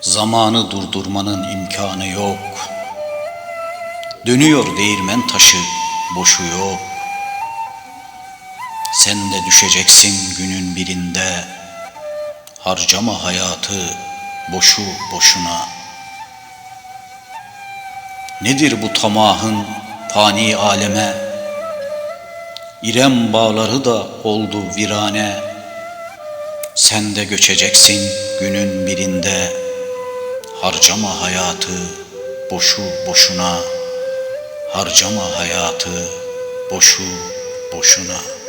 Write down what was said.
Zamanı durdurmanın imkanı yok. Dönüyor değirmen taşı, boşu yok. Sen de düşeceksin günün birinde. Harcama hayatı boşu boşuna. Nedir bu tamahın fani aleme? İrem bağları da oldu virane. Sen de göçeceksin günün birinde. Harcama hayatı boşu boşuna. Harcama hayatı boşu boşuna.